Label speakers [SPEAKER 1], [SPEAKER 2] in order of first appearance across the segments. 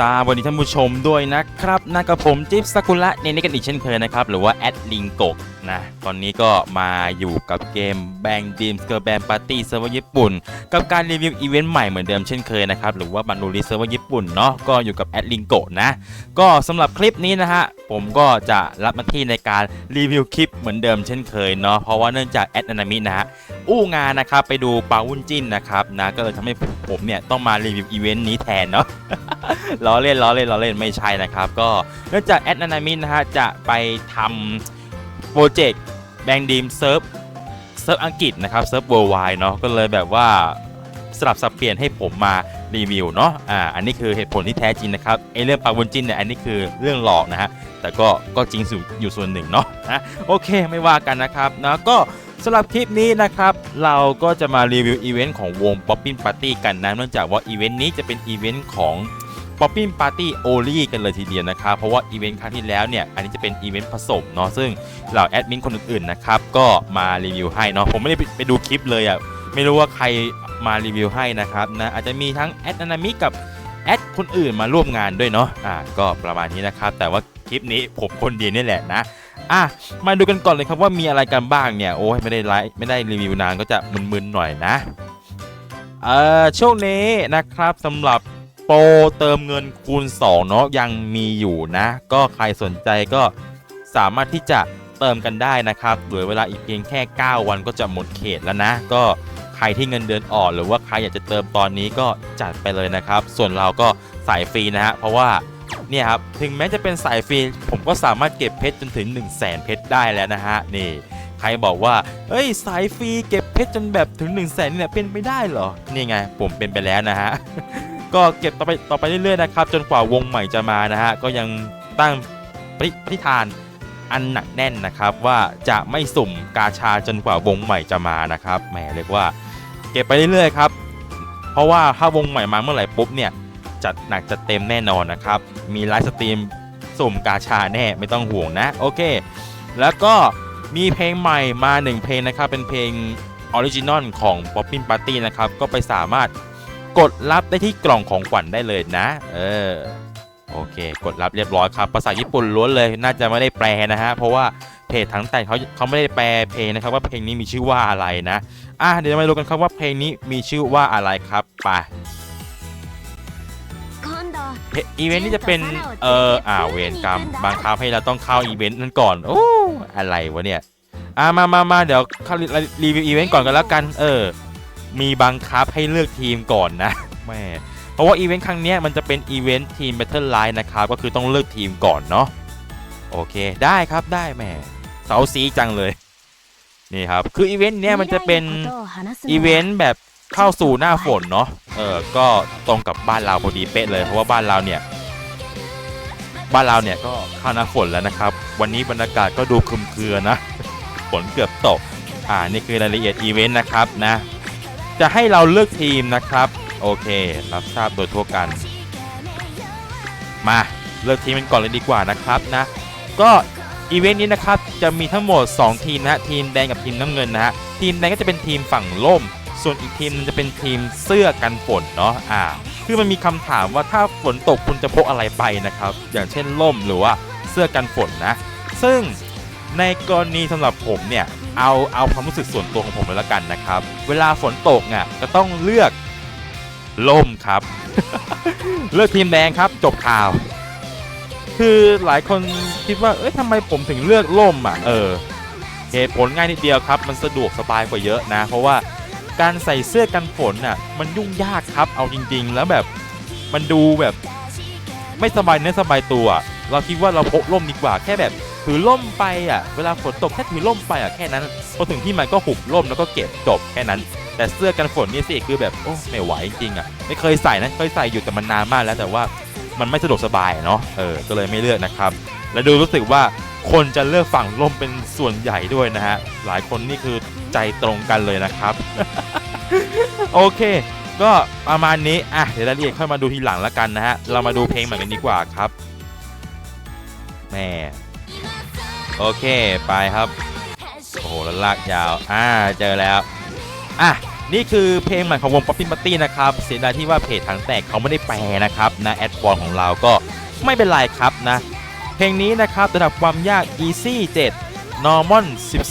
[SPEAKER 1] สวัสดีท่านผู้ชมด้วยนะครับนั่นกับผมจิ๊บสกุละในนี้กันอีกเช่นเคยนะครับ หรือว่าแอดลิงโกก นะตอนนี้ก็มาอยู่กับเกมแบงดีมสเกอร์แบนปาร์ตี้เซิร์ฟเวอร์ญี่ปุ่น กับการรีวิวอีเวนต์ใหม่เหมือนเดิมเช่นเคยนะครับ หรือว่าบันดูริเซิร์ฟเวอร์ญี่ปุ่นเนาะก็อยู่กับแอดลิงโกนะ ก็สำหรับคลิปนี้นะฮะ ผมก็จะรับหน้าที่ในการรีวิวคลิปเหมือนเดิมเช่นเคยเนาะเพราะว่าเนื่องจากแอดอนามินะฮะอู้งานนะครับไปดูปาวุ้นจิ้นนะครับนะก็เลยทำให้ผมเนี่ยต้องมารีวิวอีเวนต์นี้แทนเนาะล้อเล่นล้อเล่นล้อเล่นไม่ใช่นะครับก็เนื่องจากแอดนานามินนะฮะจะไปทำ โปรเจกต์แบงดีมเซิร์ฟเซิร์ฟอังกฤษนะครับเซิร์ฟเวิร์ไวเนาะก็เลยแบบว่าสลับสับเปลี่ยนให้ผมมารีวิวเนาะอ่าอันนี้คือเหตุผลที่แท้จริงนะครับไอเรื่องปาวุ้นจินเนี่ยอันนี้คือเรื่องหลอกนะฮะแต่ก็ก็จริงอยู่อยู่ส่วนหนึ่งเนาะนะโอเคไม่ว่ากันนะครับนะก็สำหรับคลิปนี้นะครับ เราก็จะมารีวิวอีเวนต์ของวง Poppin Party กันนะเนื่องจากว่าอีเวนต์นี้จะเป็นอีเวนต์ของ Poppin Party Only กันเลยทีเดียวนะครับ เพราะว่าอีเวนต์ครั้งที่แล้วเนี่ย อันนี้จะเป็นอีเวนต์ผสมเนาะ ซึ่งเหล่าแอดมินคนอื่นๆนะครับ ก็มารีวิวให้เนาะ ผมไม่ได้ไปไปดูคลิปเลยอะ่ะ ไม่รู้ว่าใครมารีวิวให้นะครับนะ อาจจะมีทั้งแอดอนามิกับแอดคนอื่นมาร่วมงานด้วยเนาะ อ่า ก็ประมาณนี้นะครับ แต่ว่าคลิปนี้ผมคนเดียวนี่แหละนะอะมาดูกันก่อนเลยครับว่ามีอะไรกันบ้างเนี่ย โอ้ยไม่ได้ไลฟ์ไม่ได้รีวิวนานก็จะมึนๆหน่อยนะ เอ่อช่วงนี้นะครับสำหรับ โปรเติมเงินคูณ 2 เนาะยังมีอยู่นะ ก็ใครสนใจก็สามารถที่จะเติมกันได้นะครับเหลือเวลาอีกเพียงแค่ 9 วันก็จะหมดเขตแล้วนะ ก็ใครที่เงินเดือนอ่อนหรือว่าใครอยากจะเติมตอนนี้ก็จัดไปเลยนะครับ ส่วนเราก็สายฟรีนะฮะเพราะว่าเนี่ยครับถึงแม้จะเป็นสายฟรีผมก็สามารถเก็บเพชรจนถึง 1 0 0 0 0แสนเพชรได้แล้วนะฮะนี่ใครบอกว่า เอ้ย สายฟรีเก็บเพชรจนแบบถึง 1 0 0 0 0แสนเนี่ยเป็นไปได้เหรอ นี่ไง ผมเป็นไปแล้วนะฮะ ก็เก็บต่อไปต่อไปเรื่อยๆนะครับ จนกว่าวงใหม่จะมานะฮะ ก็ยังตั้งปฏิปฏิฐานอันหนักแน่นนะครับ ว่าจะไม่สุ่มกาชาจนกว่าวงใหม่จะมานะครับแหมเรียกว่า เก็บไปเรื่อยๆครับ เพราะว่าถ้าวงใหม่มาเมื่อไหร่ปุ๊บเนี่ยจัดหนักจัดเต็มแน่นอนนะครับ มีไลฟ์สตรีมสุ่มกาชาแน่ไม่ต้องห่วงนะ โอเค แล้วก็มีเพลงใหม่มาหนึ่งเพลงนะครับ เป็นเพลงออริจินอลของ Poppin Party นะครับ ก็ไปสามารถ กดรับได้ที่กล่องของขวัญได้เลยนะ เออโอเค กดรับเรียบร้อยครับ ภาษาญี่ปุ่นล้วนเลยน่าจะไม่ได้แปลนะฮะ เพราะว่าเพจทั้งแต่เขาเขาไม่ได้แปลเพลงนะครับว่าเพลงนี้มีชื่อว่าอะไรนะอะเดี๋ยวมาดูกันครับว่าเพลงนี้มีชื่อว่าอะไรครับไปเพอีเวนต์นี่จะเป็นเอออ่าเวรกรรมบังคับให้เราต้องเข้าอีเวนต์นั้นก่อนโอ้อะไรวะเนี่ยอ่ามามามาเดี๋ยวเข้ารีวิวอีเวนต์ก่อนกันแล้วกันเออ มีบังคับให้เลือกทีมก่อนนะแม่เพราะว่าอีเวนต์ครั้งเนี้ยมันจะเป็นอีเวนต์ทีม Battle Line นะครับ ก็คือต้องเลือกทีมก่อนเนาะโอเคได้ครับได้แหม่เสาสีจังเลย นี่ครับ คืออีเวนต์เนี้ยมันจะเป็นอีเวนต์แบบเข้าสู่หน้าฝนเนาะเออก็ตรงกับบ้านเราพอดีเป๊ะเลยเพราะว่าบ้านเราเนี่ยบ้านเราเนี่ยก็เข้าหน้าฝนแล้วนะครับ วันนี้บรรยากาศก็ดูครึมเครือนะฝนเกือบตกอ่านี่คือรายละเอียดอีเวนต์นะครับนะ จะให้เราเลือกทีมนะครับ โอเค รับทราบโดยทั่วกัน มาเลือกทีมกันก่อนเลยดีกว่านะครับนะ ก็อีเวนต์นี้นะครับจะมีทั้งหมด 2 ทีมนะฮะทีมแดงกับทีมน้ำเงินนะฮะทีมแดงก็จะเป็นทีมฝั่งล่ม ส่วนอีกทีมจะเป็นทีมเสื้อกันฝนเนาะอ่าคือมันมีคำถามว่าถ้าฝนตกคุณจะพกอะไรไปนะครับ อย่างเช่นล่มหรือว่าเสื้อกันฝนนะ ซึ่ง ในกรณีสำหรับผมเนี่ยเอาเอาความรู้สึกส่วนตัวของผมเลยละกันนะครับ เวลาฝนตกเนี่ยก็ต้องเลือกล่มครับ เลือกทีมแดงครับ จบข่าว คือหลายคนคิดว่าเอ้ยทำไมผมถึงเลือกล่มอะเออเหตุผลง่ายนิดเดียวครับ มันสะดวกสบายกว่าเยอะนะ เพราะว่าการใส่เสื้อกันฝนน่ะ มันยุ่งยากครับเอาจริง ๆ แล้วแบบมันดูแบบ ไม่สบายเนื้อสบายตัว เราคิดว่าเราพกร่มดีกว่าแค่แบบ ถือร่มไปอะเวลาฝนตกแค่ถือร่มไปอะแค่นั้นพอถึงที่มันก็หุบร่มแล้วก็เก็บจบแค่นั้น แต่เสื้อกันฝนนี่สิคือแบบโอ้ไม่ไหวจริงๆอะไม่เคยใส่นะเคยใส่อยู่แต่มันนานมากแล้วแต่ว่ามันไม่สะดวกสบายเนาะเออก็เลยไม่เลือกนะครับ และดูรู้สึกว่าคนจะเลือกฝั่งล่มเป็นส่วนใหญ่ด้วยนะฮะหลายคนนี่คือใจตรงกันเลยนะครับ โอเค ก็ประมาณนี้อะเดี๋ยวรายละเอียดค่อยมาดูทีหลังแล้วกันนะฮะเรามาดูเพลงใหม่กันดีกว่าครับแม่ โอเคไปครับ โอ้โหแล้วลากยาว อ่าเจอแล้ว อะนี่คือเพลงใหม่ของวง Poppin Party นะครับ เสียดายที่ว่าเพจถังแตกเขาไม่ได้แปลนะครับนะแอดฟอร์มของเราก็ไม่เป็นไรครับนะ เพลงนี้นะครับระดับความยาก Easy 7 Normal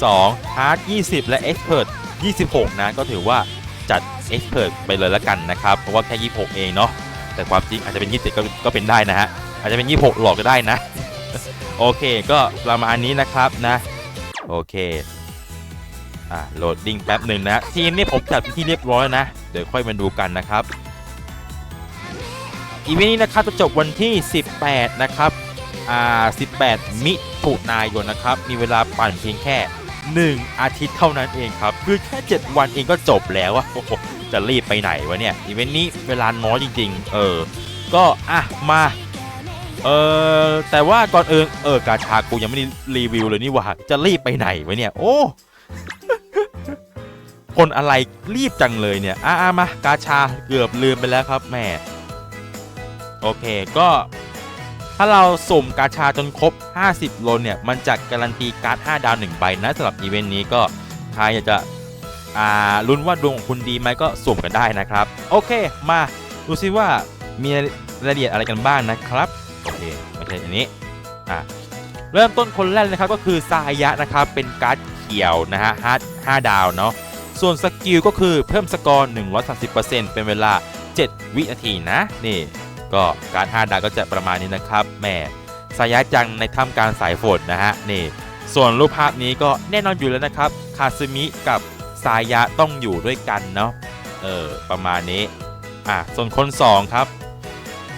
[SPEAKER 1] 12 Hard 20 และ Expert 26 นะ ก็ถือว่าจัด Expert ไปเลยละกันนะครับ เพราะว่าแค่ 26 เองเนาะแต่ความจริงอาจจะเป็น 27 ก็ก็เป็นได้นะฮะอาจจะเป็น 26 หลอกก็ได้นะ โอเคก็ประมาณนี้นะครับนะ โอเคอ่าโหลดดิ้งแป๊บหนึ่งนะ ทีมนี่ผมจัดที่เรียบร้อยนะ เดี๋ยวค่อยมาดูกันนะครับ อีเวนต์นี้นะครับจะจบวันที่ 18 นะครับอ่า18 มิถุนายนนะครับ มีเวลาปั่นเพียงแค่ 1 อาทิตย์เท่านั้นเองครับ คือแค่ 7 วันเองก็จบแล้วอะโอ้โหจะรีบไปไหนวะเนี่ย อีเวนต์นี้เวลาน้อยจริง ๆ เออ ก็อะมา เออแต่ว่าก่อนอื่นเออกาชากูยังไม่ได้รีวิวเลยนี่หว่าจะรีบไปไหนวะเนี่ย โอ้คนอะไรรีบจังเลยเนี่ยอะอะมากาชาเกือบลืมไปแล้วครับแม่โอเคก็ ถ้าเราสุ่มกาชาจนครบ 50โลเนี่ย มันจะการันตีการ์ด5ดาว1ใบนะสำหรับอีเวนต์นี้ก็ใครอยากจะอ่าลุ้นว่าดวงของคุณดีไหมก็สุ่มกันได้นะครับ โอเคมาดูซิว่ามีรายละเอียดอะไรกันบ้างนะครับ โอเคไม่ใช่อันนี้อะเริ่มต้นคนแรกนะครับก็คือซายะนะครับเป็นการ์ดเขียวนะฮะห้าดาวเนาะส่วนสกิลก็คือเพิ่มสกอร์ 130%เป็นเวลา 7 วินาทีนะนี่ก็การ 5 ดาวก็จะประมาณนี้นะครับแม่สายะจังในถ้ำกลารสายฝนนะฮะนี่ส่วนรูปภาพนี้ก็แน่นอนอยู่แล้วนะครับคาซึมิกับสายะต้องอยู่ด้วยกันเนาะเออประมาณนี้อะส่วนคน 2 ครับ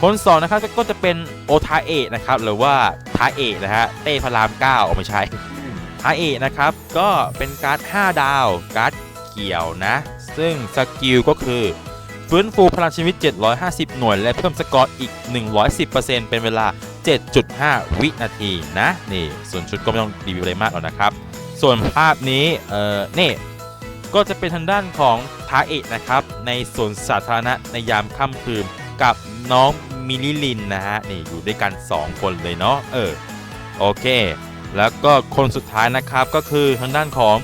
[SPEAKER 1] คนสองนะครับก็จะเป็นโอทาเอะนะครับหรือว่าทาเอะนะฮะเต้พระราม9เอาไม่ใช่ทาเอะนะครับก็เป็นการ์ด5ดาวการ์ดเขียวนะ ซึ่งสกิลก็คือฟื้นฟูพลังชีวิต 750 หน่วย และเพิ่มสกอร์อีก 110%เป็นเวลา 7.5 วินาทีนะนี่ส่วนชุดก็ไม่ต้องรีวิวอะไรมากหรอกนะครับ ส่วนภาพนี้เออนี่ก็จะเป็นทางด้านของทาเอะนะครับในสวนสาธารณะในยามค่ำคืน กับน้องมิลิลินนะฮะนี่อยู่ด้วยกัน 2 คนเลยเนาะเออโอเค แล้วก็คนสุดท้ายนะครับก็คือทางด้านของ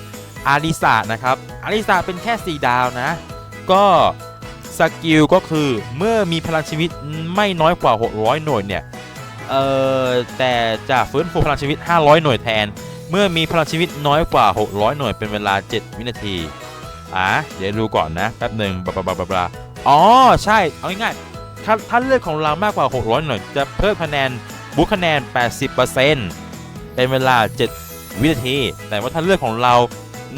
[SPEAKER 1] อาริสานะครับอาริสาเป็นแค่ 4 ดาวนะ ก็สกิลก็คือเมื่อมีพลังชีวิตไม่น้อยกว่า 600 หน่วยเนี่ยเอ่อแต่จะฟื้นฟูพลังชีวิต 500 หน่วยแทน เมื่อมีพลังชีวิตน้อยกว่า 600 หน่วยเป็นเวลา 7 วินาทีอะเดี๋ยวดูก่อนนะแป๊บหนึ่งบลาบลาบลาบลาอ๋อใช่เอาง่ายๆ ถ้าถ้าเลือดของเรามากกว่า 600 หน่วยจะเพิ่มคะแนนบุคคะแนน 80%เป็นเวลา 7 วินาที แต่ว่าถ้าเลือดของเรา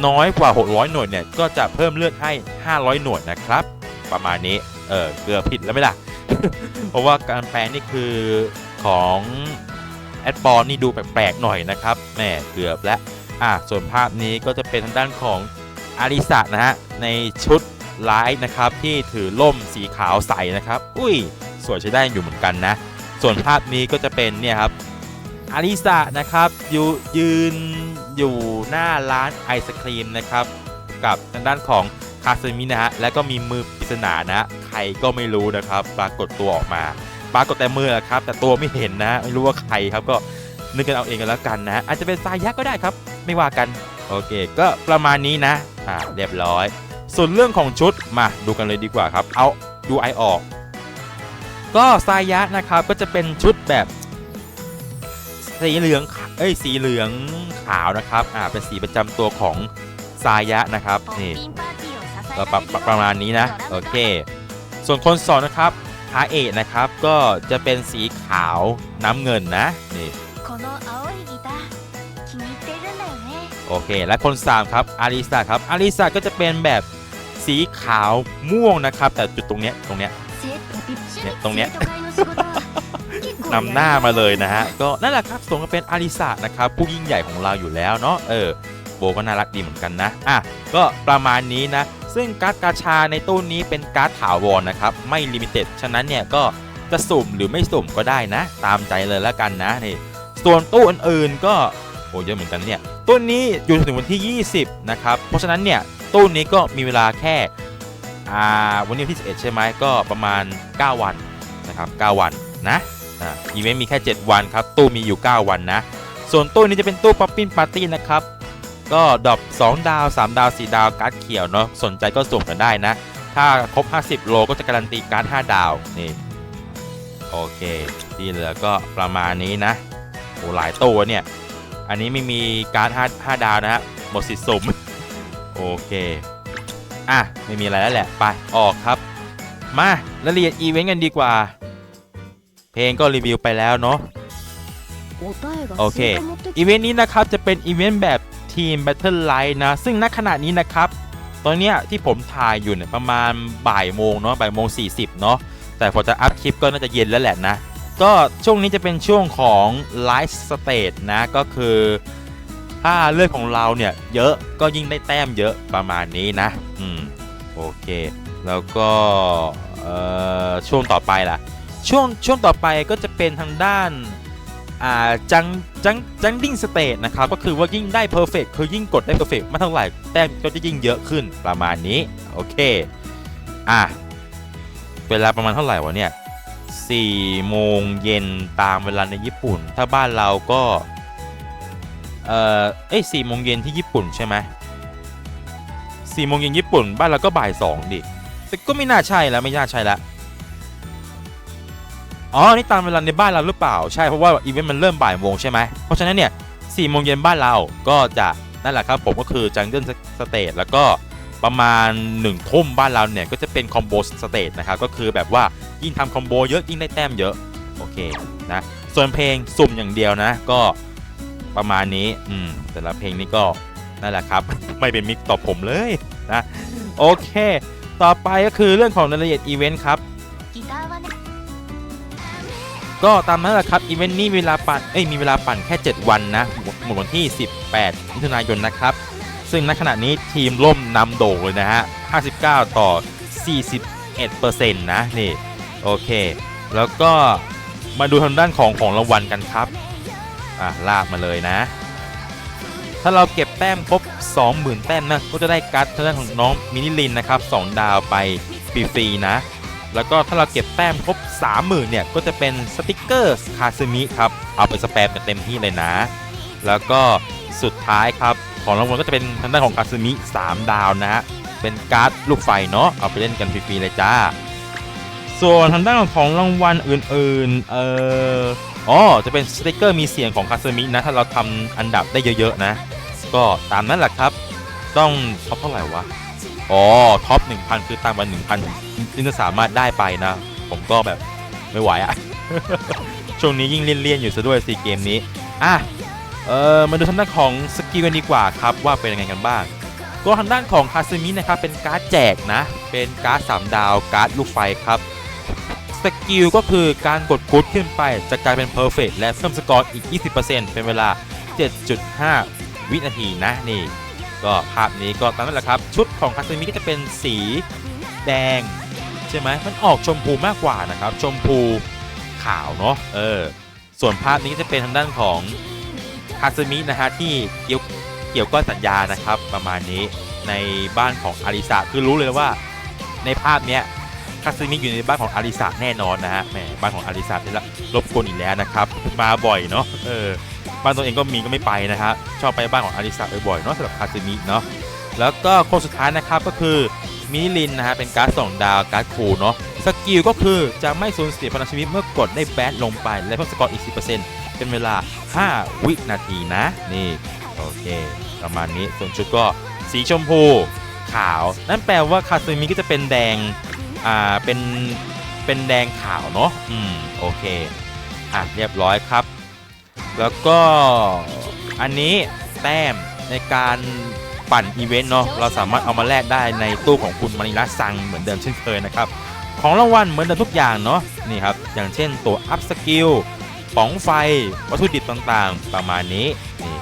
[SPEAKER 1] น้อยกว่า 600 หน่วยเนี่ย ก็จะเพิ่มเลือดให้ 500 หน่วยนะครับ ประมาณนี้ เออ เกือบผิดแล้วไหมล่ะ เพราะว่าการแปลนี่คือของแอดบอลนี่ดูแปลกๆหน่อยนะครับ แหม่เกือบแล้ว อะ ส่วนภาพนี้ก็จะเป็นทางด้านของอาริสะนะฮะ ในชุด ไลท์นะครับที่ถือล่มสีขาวใสนะครับ อุ้ย สวยใช้ได้อยู่เหมือนกันนะ ส่วนภาพนี้ก็จะเป็นเนี่ยครับอาริสะนะครับยืยืนอยู่หน้าร้านไอศครีมนะครับ กับทางด้านของคาซึมินะฮะแล้วก็มีมือปริศนานะใครก็ไม่รู้นะครับ ปรากฏตัวออกมา ปรากฏแต่มืออะครับ แต่ตัวไม่เห็นนะ ไม่รู้ว่าใครครับก็นึกกันเอาเองกันแล้วกันนะ อาจจะเป็นสายยักษ์ก็ได้ครับ ไม่ว่ากัน โอเค ก็ประมาณนี้นะ อ่า เรียบร้อย ส่วนเรื่องของชุดมาดูกันเลยดีกว่าครับ เอาดูไอออก ก็ไซยะนะครับก็จะเป็นชุดแบบสีเหลืองเอ้ยสีเหลืองขาวนะครับอ่าเป็นสีประจำตัวของไซยะนะครับนี่ก็ปรับประมาณนี้นะโอเค ส่วนคนสอนนะครับฮาเอะนะครับก็จะเป็นสีขาวน้ำเงินนะนี่โอเค และคน 3 ครับอาริสาครับอาริสาก็จะเป็นแบบ สีขาวม่วงนะครับ แต่จุดตรงเนี้ยตรงเนี้ย
[SPEAKER 2] เนี่
[SPEAKER 1] ยตรงเนี้ยนำหน้ามาเลยนะฮะ ก็นั่นแหละครับสมกับเป็นอาริสะนะครับ ผู้ยิ่งใหญ่ของเราอยู่แล้วเนาะเออโบก็น่ารักดีเหมือนกันนะ อะ ก็ประมาณนี้นะ ซึ่งการ์ดกาชาในตู้นี้เป็นการ์ดถาวรนะครับ ไม่ลิมิเต็ด ฉะนั้นเนี่ยก็จะสุ่มหรือไม่สุ่มก็ได้นะ ตามใจเลยแล้วกันนะนี่ ส่วนตู้อื่นๆก็ โอ้เยอะเหมือนกันเนี่ย ตู้นี้อยู่ถึงวันที่ 20 นะครับ เพราะฉะนั้นเนี่ย ตู้นี้ก็มีเวลาแค่วันนี้ที่11ใช่ไหมก็ประมาณ 9 วันนะครับ9วันนะอีเวนต์มีแค่ 7 วันครับ ตู้มีอยู่ 9 วันนะ ส่วนตู้นี้จะเป็นตู้ป๊อปปิ้นปาร์ตี้นะครับ ก็ดอป2ดาว 3 ดาว 4 ดาวการ์ดเขียวเนาะสนใจก็สุ่มกันได้นะ ถ้าครบ 50 โลก็จะการันตีการ์ด5ดาวนี่โอเค ที่เหลือก็ประมาณนี้นะโอ้หลายตัวเนี่ย อันนี้ไม่มีการ์ด5 5ดาวนะฮะหมดสิทธิ์สุ่ม โอเค อะ ไม่มีอะไรแล้วแหละ ไป ออกครับ มาละเอียดอีเวนต์กันดีกว่า เพลงก็รีวิวไปแล้วเนาะ โอเค อีเวนต์นี้นะครับจะเป็นอีเวนต์แบบทีม Battle Line นะ ซึ่งณขณะนี้นะครับ ตอนเนี้ยที่ผมถ่ายอยู่เนี่ยประมาณบ่ายโมงเนาะบ่ายโมง 40 เนาะ แต่พอจะอัพคลิปก็น่าจะเย็นแล้วแหละนะ ก็ช่วงนี้จะเป็นช่วงของไลฟ์สเตจนะ ก็คือ ถ้าเลือดของเราเนี่ยเยอะก็ยิ่งได้แต้มเยอะประมาณนี้นะ อืม โอเค แล้วก็เอ่อช่วงต่อไปล่ะ ช่วงช่วงต่อไปก็จะเป็นทางด้านอ่าจังจังจังดิ้งสเตทนะครับ ก็คือว่ายิ่งได้เพอร์เฟกคือยิ่งกดได้เพอร์เฟกมากเท่าไหร่แต้มก็จะยิ่งเยอะขึ้นประมาณนี้ โอเค อะ เวลาประมาณเท่าไหร่วะเนี่ย4โมงเย็นตามเวลาในญี่ปุ่น ถ้าบ้านเราก็ เอ่อเอ้ย4โมงเย็นที่ญี่ปุ่นใช่ไหม4โมงเย็นญี่ปุ่นบ้านเราก็บ่าย2ดิแต่ก็ไม่น่าใช่แล้วไม่น่าใช่ละอ๋อนี่ตามเวลาในบ้านเราหรือเปล่าใช่เพราะว่าอีเวนต์มันเริ่มบ่ายโมงใช่ไหมเพราะฉะนั้นเนี่ย4โมงเย็นบ้านเราก็จะนั่นแหละครับผมก็คือจังเกิลสเตทแล้วก็ประมาณ1ทุ่มบ้านเราเนี่ยก็จะเป็นคอมโบสเตทนะครับก็คือแบบว่ายิ่งทำคอมโบเยอะยิ่งได้แต้มเยอะโอเคนะส่วนเพลงสุ่มอย่างเดียวนะก็ ประมาณนี้อืมแต่ละเพลงนี้ก็นั่นแหละครับ ไม่เป็นมิกต่อผมเลยนะโอเค ต่อไปก็คือเรื่องของรายละเอียดอีเวนต์ครับก็ตามนั้นแหละครับอีเวนต์นี้เวลาปั่นเอ้ยมีเวลาปั่นแค่ 7 วันนะหมดวันที่ 18 มิถุนายนนะครับ ซึ่งณขณะนี้ทีมล่มนำโด่งเลยนะฮะ 59 ต่อ 41%นะนี่โอเค แล้วก็มาดูทางด้านของของรางวัลกันครับ อะลากมาเลยนะ ถ้าเราเก็บแต้มครบ 20,000 แต้มนะ ก็จะได้การ์ดทางด้านของน้องมินิลินนะครับ 2 ดาวไปฟรีๆนะ แล้วก็ถ้าเราเก็บแต้มครบ 30,000 เนี่ย ก็จะเป็นสติกเกอร์คาซึมิครับ เอาไปสแปมกันเต็มที่เลยนะ แล้วก็สุดท้ายครับ ของรางวัลก็จะเป็นทางด้านของคาซึมิ 3 ดาวนะฮะเป็นการ์ดลูกไฟเนาะ เอาไปเล่นกันฟรีๆเลยจ้า ส่วนทางด้านของรางวัลอื่นๆ เออ อ๋อจะเป็นสติกเกอร์มีเสียงของคาซึมินะถ้าเราทำอันดับได้เยอะๆนะ ก็ตามนั้นแหละครับ ต้องท็อปเท่าไหร่วะอ๋อท็อป1,000 คือตามมา1,000ถึงจะสามารถได้ไปนะ ผมก็แบบไม่ไหวอะช่วงนี้ยิ่งเลี่ยนๆอยู่ซะด้วยสีเกมนี้อะเออมาดูทางด้านของสกิลกันดีกว่าครับว่าเป็นยังไงกันบ้าง ก็ทางด้านของคาซึมินะครับเป็นการ์ดแจกนะ เป็นการ์ด3ดาวการ์ดลูกไฟครับ สกิลก็คือการกดพุทขึ้นไปจะกลายเป็นเพอร์เฟกและเพิ่มสกอร์อีก 20%เป็นเวลา 7.5 วินาทีนะนี่ ก็ภาพนี้ก็ตามนั้นแหละครับ ชุดของคาซึมิก็จะเป็นสีแดง ใช่ไหมมันออกชมพูมากกว่านะครับ ชมพูขาวเนาะเออส่วนภาพนี้จะเป็นทางด้านของคาซึมินะฮะที่เกี่ยวเกี่ยวก้อนสัญญานะครับ ประมาณนี้ในบ้านของอาริสะคือรู้เลยว่าในภาพเนี้ยาซึมิอยู่ในบ้านของอาริสะแน่นอนนะฮะแหมบ้านของอาริสะนี่ละรบกวนอีกแล้วนะครับมาบ่อยเนาะเออบ้านตัวเองก็มีก็ไม่ไปนะครับชอบไปบ้านของอาริสะบ่อยๆเนาะสำหรับคาซึมิเนาะแล้วก็คนสุดท้ายนะครับก็คือมิลินนะฮะเป็นการ์ดสองดาวการ์ดคูเนาะสกิลก็คือจะไม่สูญเสียพลังชีวิตเมื่อกดได้แบดลงไปและเพิ่มสกอร์อีก 10%เป็นเวลา 5 วินาทีนะ นี่โอเค ประมาณนี้ส่วนชุดก็สีชมพูขาว นั่นแปลว่าคาซึมิก็จะเป็นแดง อ่าเป็นเป็นแดงขาวเนาะอืมโอเคอะเรียบร้อยครับ แล้วก็อันนี้แต้มในการปั่นอีเวนต์เนาะเราสามารถเอามาแลกได้ในตู้ของคุณมานิลาซังเหมือนเดิมเช่นเคยนะครับ ของรางวัลเหมือนเดิมทุกอย่างเนาะนี่ครับ อย่างเช่นตัวอัพสกิลป๋องไฟ วัตถุดิบต่างๆ ประมาณนี้นี่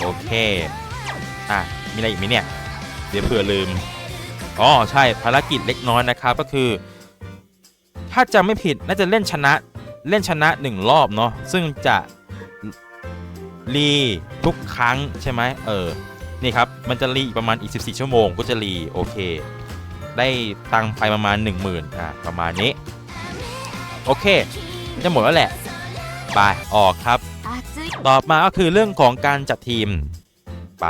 [SPEAKER 1] โอเค อะ มีอะไรอีกไหมเนี่ย เดี๋ยวเผื่อลืม อ๋อใช่ภารกิจเล็กน้อยนะครับก็คือ ถ้าจำไม่ผิดน่าจะเล่นชนะเล่นชนะหนึ่งรอบเนาะซึ่งจะรีทุกครั้งใช่ไหมเออนี่ครับมันจะรีประมาณอีก 14 ชั่วโมงก็จะรีโอเค ได้ตังค์ไปประมาณ 10,000อะประมาณนี้ โอเค จะหมดแล้วแหละไปออกครับ ต่อมาก็คือเรื่องของการจัดทีมไป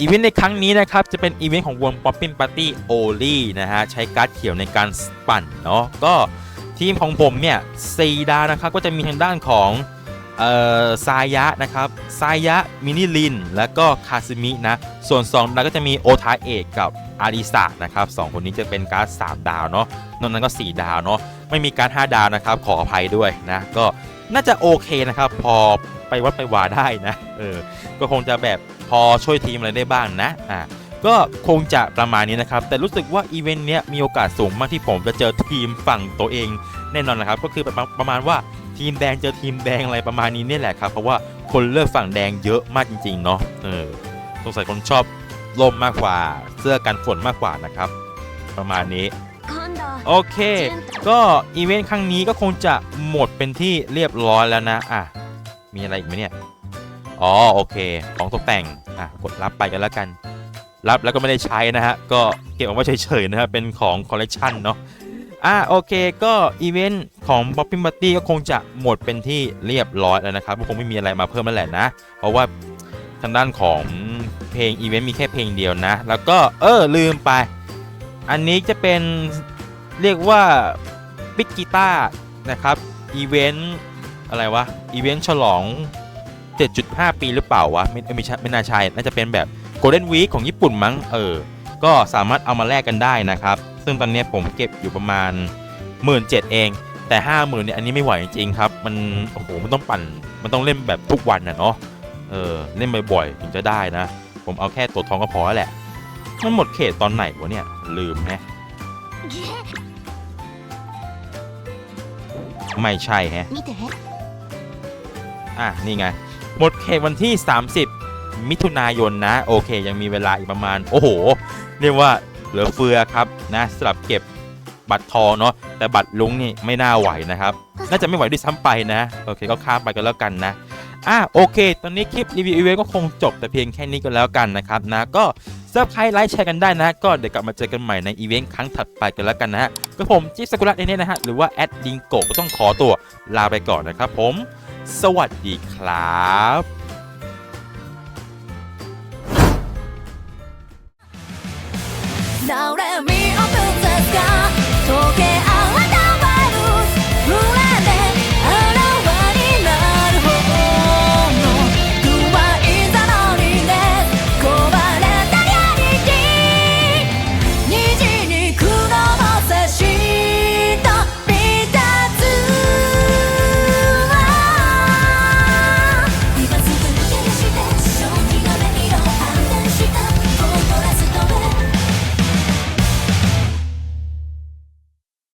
[SPEAKER 1] อีเวนต์ในครั้งนี้นะครับจะเป็นอีเวนต์ของวง Poppin Party Only นะฮะใช้การ์ดเขียวในการปั่นเนาะก็ทีมของผมเนี่ยซีดาวนะครับก็จะมีทางด้านของเอ่อซายะนะครับซายะมินิลิน และก็คาซึมินะส่วน2ดาวก็จะมีโอทาเอกกับอาริสะนะครับสองคนนี้จะเป็นการ์ด3ดาวเนาะนอกนั้นก็ 4 ดาวเนาะไม่มีการ์ด5ดาวนะครับขออภัยด้วยนะก็น่าจะโอเคนะครับพอไปวัดไปวาได้นะเออก็คงจะแบบ อช่วยทีมอะไรได้บ้างนะอ่าก็คงจะประมาณนี้นะครับ แต่รู้สึกว่าอีเวนต์เนี้ยมีโอกาสสูงมากที่ผมจะเจอทีมฝั่งตัวเองแน่นอนนะครับ ก็คือประมาณประมาณว่าทีมแดงเจอทีมแดงอะไรประมาณนี้นี่แหละครับ เพราะว่าคนเลือกฝั่งแดงเยอะมากจริงๆเนาะเออสงสัยคนชอบลมมากกว่าเสื้อกันฝนมากกว่านะครับ ประมาณนี้โอเค ก็อีเวนต์ครั้งนี้ก็คงจะหมดเป็นที่เรียบร้อยแล้วนะอะมีอะไรอีกไหมเนี่ยอ๋อโอเค ของตกแต่ง อะกดรับไปกันแล้วกัน รับแล้วก็ไม่ได้ใช้นะฮะ ก็เก็บเอาไว้เฉยๆนะฮะ เป็นของคอลเลกชันเนาะอะโอเคก็อีเวนต์ของ b o p p i n Party ก็คงจะหมดเป็นที่เรียบร้อยแล้วนะครับก็คงไม่มีอะไรมาเพิ่มแล้วแหละนะ เพราะว่าทางด้านของเพลงอีเวนต์มีแค่เพลงเดียวนะ แล้วก็เออลืมไป อันนี้จะเป็นเรียกว่าปิกกีตาร์นะครับอีเวนต์อะไรวะอีเวนต์ฉลอง 7.5 ปีหรือเปล่าวะ ไม่ไม่ใช่ไม่น่าใช่น่าจะเป็นแบบ Golden Week ของญี่ปุ่นมั้งเออ ก็สามารถเอามาแลกกันได้นะครับ ซึ่งตอนนี้ผมเก็บอยู่ประมาณ 1 7ื่นเอง แต่ 5 0,000เนี่ยอันนี้ไม่ไหวจริงๆครับ มันโอ้โหมันต้องปั่นมันต้องเล่นแบบทุกวันนะเนาะเออเล่นบ่อยๆถึงจะได้นะ ผมเอาแค่ตัวทองก็พอแล้วแหละมันหมดเขตตอนไหนวะเนี่ยลืมแฮะไม่ใช่แฮะ
[SPEAKER 2] 見て
[SPEAKER 1] อะนี่ไง หมดเขตวันที่ 30 มิถุนายนนะ โอเค ยังมีเวลาอีกประมาณ โอ้โห เรียกว่าเหลือเฟือครับนะสลับเก็บบัตรทองเนาะแต่บัตรลุงนี่ไม่น่าไหวนะครับ น่าจะไม่ไหวด้วยซ้ำไปนะ โอเคก็ข้ามไปกันแล้วกันนะอะโอเค ตอนนี้คลิปรีวิวอีเวนต์ก็คงจบแต่เพียงแค่นี้ก็แล้วกันนะครับนะก็ ซับไครไลค์แชร์กันได้นะก็เดี๋ยวกลับมาเจอกันใหม่ในอีเวนต์ครั้งถัดไปกันแล้วกันนะฮะก็ผมจิ๊บสกุลัะเนเน่นะฮะหรือว่าแอดดิงโกก็ต้องขอตัวลาไปก่อนนะครับผม สวัสดีครับ
[SPEAKER 3] 誰